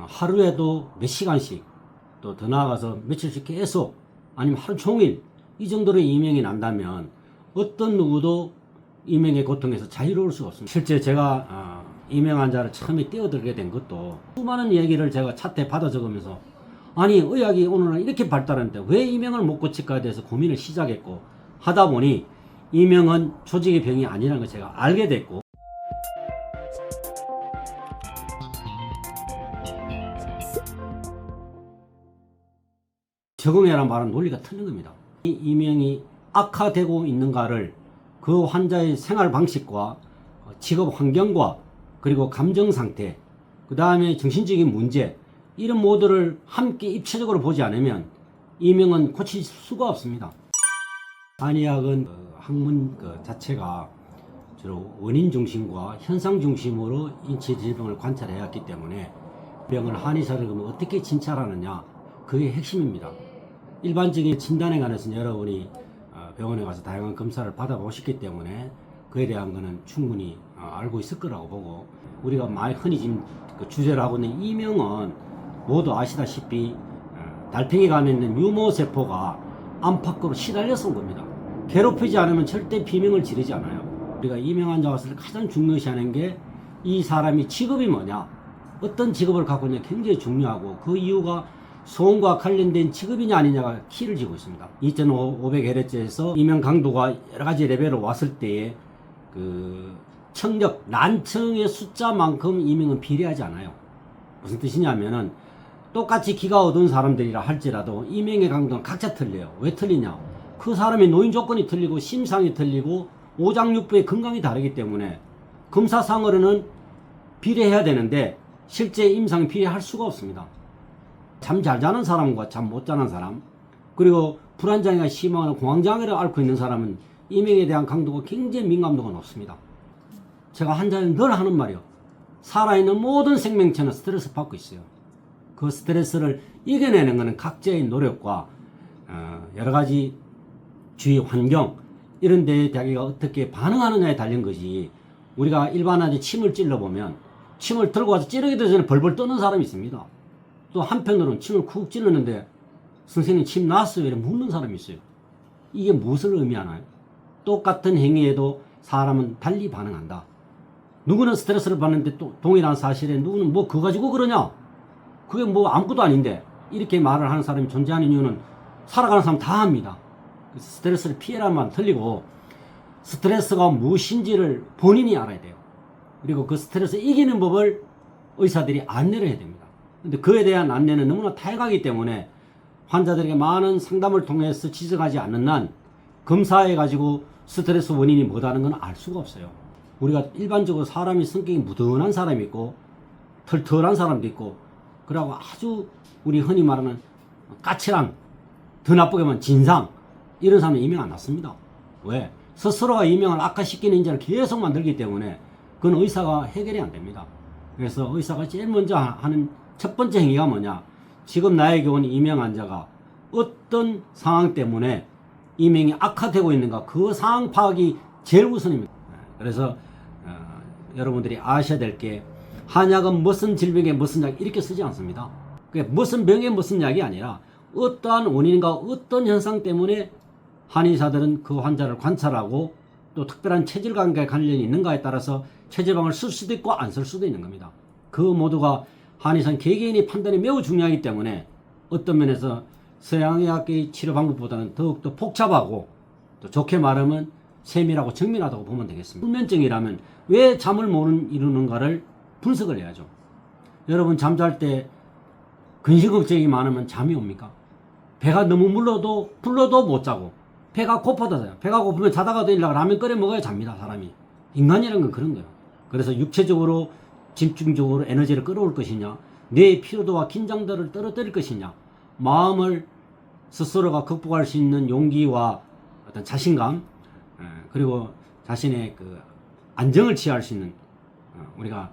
어, 하루에도 몇 시간씩 또 더 나아가서 며칠씩 계속 아니면 하루 종일 이 정도로 이명이 난다면 어떤 누구도 이명의 고통에서 자유로울 수가 없습니다. 실제 제가 어, 이명 환자를 처음에 뛰어들게 된 것도 수많은 얘기를 제가 차트에 받아 적으면서 아니 의학이 오늘은 이렇게 발달했는데 왜 이명을 못 고칠까에 대해서 고민을 시작했고 하다 보니 이명은 조직의 병이 아니라는 걸 제가 알게 됐고 적응해라 말은 논리가 틀린 겁니다. 이 이명이 악화되고 있는가를 그 환자의 생활 방식과 직업 환경과 그리고 감정 상태, 그 다음에 정신적인 문제, 이런 모두를 함께 입체적으로 보지 않으면 이명은 고칠 수가 없습니다. 한의학은 그 학문 그 자체가 주로 원인 중심과 현상 중심으로 인체 질병을 관찰해 왔기 때문에 병을 한의사를 그러면 어떻게 진찰하느냐 그게 핵심입니다. 일반적인 진단에 관해서는 여러분이 어, 병원에 가서 다양한 검사를 받아보셨기 때문에 그에 대한 거는 충분히 어, 알고 있을 거라고 보고 우리가 많이 흔히 지금 그 주제를 하고 있는 이명은 모두 아시다시피 어, 달팽이 간에 있는 유모세포가 안팎으로 시달려서 온 겁니다. 괴롭히지 않으면 절대 비명을 지르지 않아요. 우리가 이명 환자 왔을 때 가장 중요시하는 게 이 사람이 직업이 뭐냐, 어떤 직업을 갖고 있냐 굉장히 중요하고 그 이유가 소음과 관련된 직업이냐 아니냐가 키를 지고 있습니다. 2500Hz에서 이명 강도가 여러 가지 레벨로 왔을 때에 그 청력, 난청의 숫자만큼 이명은 비례하지 않아요. 무슨 뜻이냐면은 똑같이 기가 어두운 사람들이라 할지라도 이명의 강도는 각자 틀려요. 왜 틀리냐? 그 사람의 노인 조건이 틀리고 심상이 틀리고 오장육부의 건강이 다르기 때문에 검사상으로는 비례해야 되는데 실제 임상이 비례할 수가 없습니다. 잠 잘 자는 사람과 잠 못 자는 사람 그리고 불안장애가 심하거나 공황장애를 앓고 있는 사람은 이명에 대한 강도가 굉장히 민감도가 높습니다. 제가 환자는 늘 하는 말이요. 살아있는 모든 생명체는 스트레스 받고 있어요. 그 스트레스를 이겨내는 것은 각자의 노력과 어, 여러 가지 주위 환경 이런 데에 자기가 어떻게 반응하느냐에 달린 것이 우리가 일반화된 침을 찔러보면 침을 들고 와서 찌르기 전에 벌벌 떠는 사람이 있습니다. 또 한편으로는 침을 쿡 찔렀는데 선생님 침 나왔어요? 이렇게 묻는 사람이 있어요. 이게 무엇을 의미하나요? 똑같은 행위에도 사람은 달리 반응한다. 누구는 스트레스를 받는데 또 동일한 사실에 누구는 뭐 그거 가지고 그러냐? 그게 뭐 아무것도 아닌데 이렇게 말을 하는 사람이 존재하는 이유는 살아가는 사람 다 합니다. 스트레스를 피해라만 틀리고 스트레스가 무엇인지를 본인이 알아야 돼요. 그리고 그 스트레스 이기는 법을 의사들이 안내를 해야 됩니다. 근데 그에 대한 안내는 너무나 다양하기 때문에 환자들에게 많은 상담을 통해서 지적하지 않는 한 검사해 가지고 스트레스 원인이 뭐다는 건 알 수가 없어요. 우리가 일반적으로 사람이 성격이 무던한 사람이 있고 털털한 사람도 있고 그러고 아주 우리 흔히 말하는 까칠한 더 나쁘게 말하면 진상 이런 사람은 이명 안 났습니다. 왜? 스스로가 이명을 악화시키는 인자를 계속 만들기 때문에 그건 의사가 해결이 안 됩니다. 그래서 의사가 제일 먼저 하- 하는 첫 번째 행위가 뭐냐? 지금 나에게 온 이명 환자가 어떤 상황 때문에 이명이 악화되고 있는가 그 상황 파악이 제일 우선입니다. 그래서 어, 여러분들이 아셔야 될 게 한약은 무슨 질병에 무슨 약 이렇게 쓰지 않습니다. 그게 무슨 병에 무슨 약이 아니라 어떠한 원인과 어떤 현상 때문에 한의사들은 그 환자를 관찰하고 또 특별한 체질 관계 관련이 있는가에 따라서 체질방을 쓸 수도 있고 안 쓸 수도 있는 겁니다. 그 모두가 한의사 개개인의 판단이 매우 중요하기 때문에 어떤 면에서 서양의학의 치료 방법보다는 더욱더 복잡하고 또 좋게 말하면 세밀하고 정밀하다고 보면 되겠습니다. 불면증이라면 왜 잠을 못 이루는가를 분석을 해야죠. 여러분 잠잘 때 근심 걱정이 많으면 잠이 옵니까? 배가 너무 물러도 불러도 못 자고 배가 고파도 자요. 배가 고프면 자다가도 일어나고 라면 끓여 먹어야 잡니다. 사람이 인간이라는 건 그런 거예요. 그래서 육체적으로 집중적으로 에너지를 끌어올 것이냐 뇌의 피로도와 긴장도를 떨어뜨릴 것이냐 마음을 스스로가 극복할 수 있는 용기와 어떤 자신감 에, 그리고 자신의 그 안정을 취할 수 있는 어, 우리가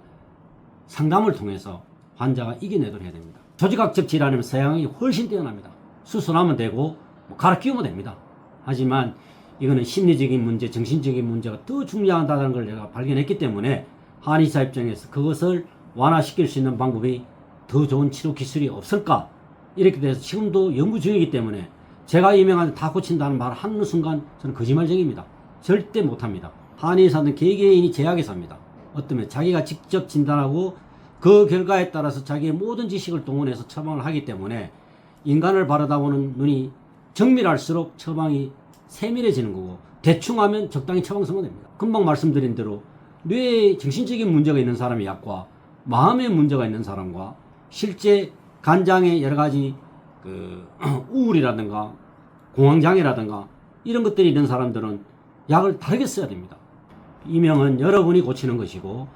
상담을 통해서 환자가 이겨내도록 해야 됩니다. 조직학적 질환은 서양이 훨씬 뛰어납니다. 수술하면 되고 뭐 갈아 끼우면 됩니다. 하지만 이거는 심리적인 문제, 정신적인 문제가 더 중요하다는 걸 제가 발견했기 때문에 한의사 입장에서 그것을 완화시킬 수 있는 방법이 더 좋은 치료 기술이 없을까? 이렇게 돼서 지금도 연구 중이기 때문에 제가 이명한 다 고친다는 말 하는 순간 저는 거짓말쟁입니다. 절대 못합니다. 한의사는 개개인이 제약에서 합니다. 어떠면 자기가 직접 진단하고 그 결과에 따라서 자기의 모든 지식을 동원해서 처방을 하기 때문에 인간을 바라다보는 눈이 정밀할수록 처방이 세밀해지는 거고 대충 하면 적당히 처방 쓰면 됩니다. 금방 말씀드린 대로 뇌에 정신적인 문제가 있는 사람의 약과 마음의 문제가 있는 사람과 실제 간장에 여러 가지 그 우울이라든가 공황장애라든가 이런 것들이 있는 사람들은 약을 다르게 써야 됩니다. 이명은 여러분이 고치는 것이고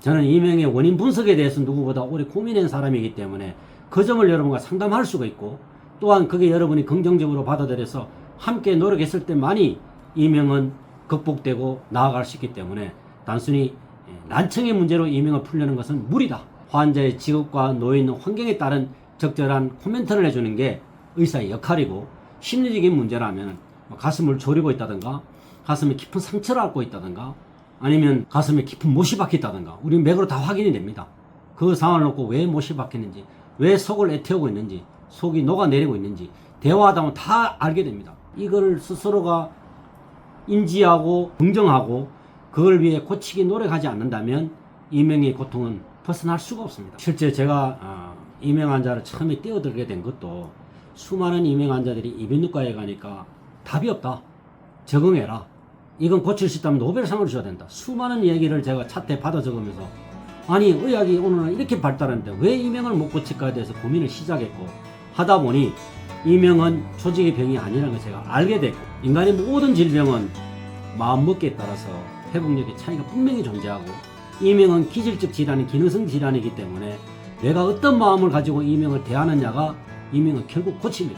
저는 이명의 원인 분석에 대해서 누구보다 오래 고민한 사람이기 때문에 그 점을 여러분과 상담할 수가 있고 또한 그게 여러분이 긍정적으로 받아들여서 함께 노력했을 때만이 이명은 극복되고 나아갈 수 있기 때문에 단순히 난청의 문제로 이명을 풀려는 것은 무리다. 환자의 직업과 있는 환경에 따른 적절한 코멘트를 해주는 게 의사의 역할이고 심리적인 문제라면 뭐 가슴을 졸이고 있다든가 가슴에 깊은 상처를 앓고 있다든가 아니면 가슴에 깊은 못이 박혔다든가 우리 맥으로 다 확인이 됩니다. 그 상황을 놓고 왜 못이 박혔는지 왜 속을 애태우고 있는지 속이 녹아내리고 있는지 대화하다 보면 다 알게 됩니다. 이걸 스스로가 인지하고 긍정하고 그걸 위해 고치기 노력하지 않는다면 이명의 고통은 벗어날 수가 없습니다. 실제 제가 어, 이명 환자를 처음에 뛰어들게 된 것도 수많은 이명 환자들이 이비인후과에 가니까 답이 없다. 적응해라. 이건 고칠 수 있다면 노벨상을 줘야 된다. 수많은 얘기를 제가 차트에 받아 적으면서 아니 의학이 오늘은 이렇게 발달했는데 왜 이명을 못 고칠까에 대해서 고민을 시작했고 하다 보니 이명은 조직의 병이 아니라는 걸 제가 알게 됐고 인간의 모든 질병은 마음먹기에 따라서 회복력의 차이가 분명히 존재하고 이명은 기질적 질환이 기능성 질환이기 때문에 내가 어떤 마음을 가지고 이명을 대하느냐가 이명은 결국 고칩니다.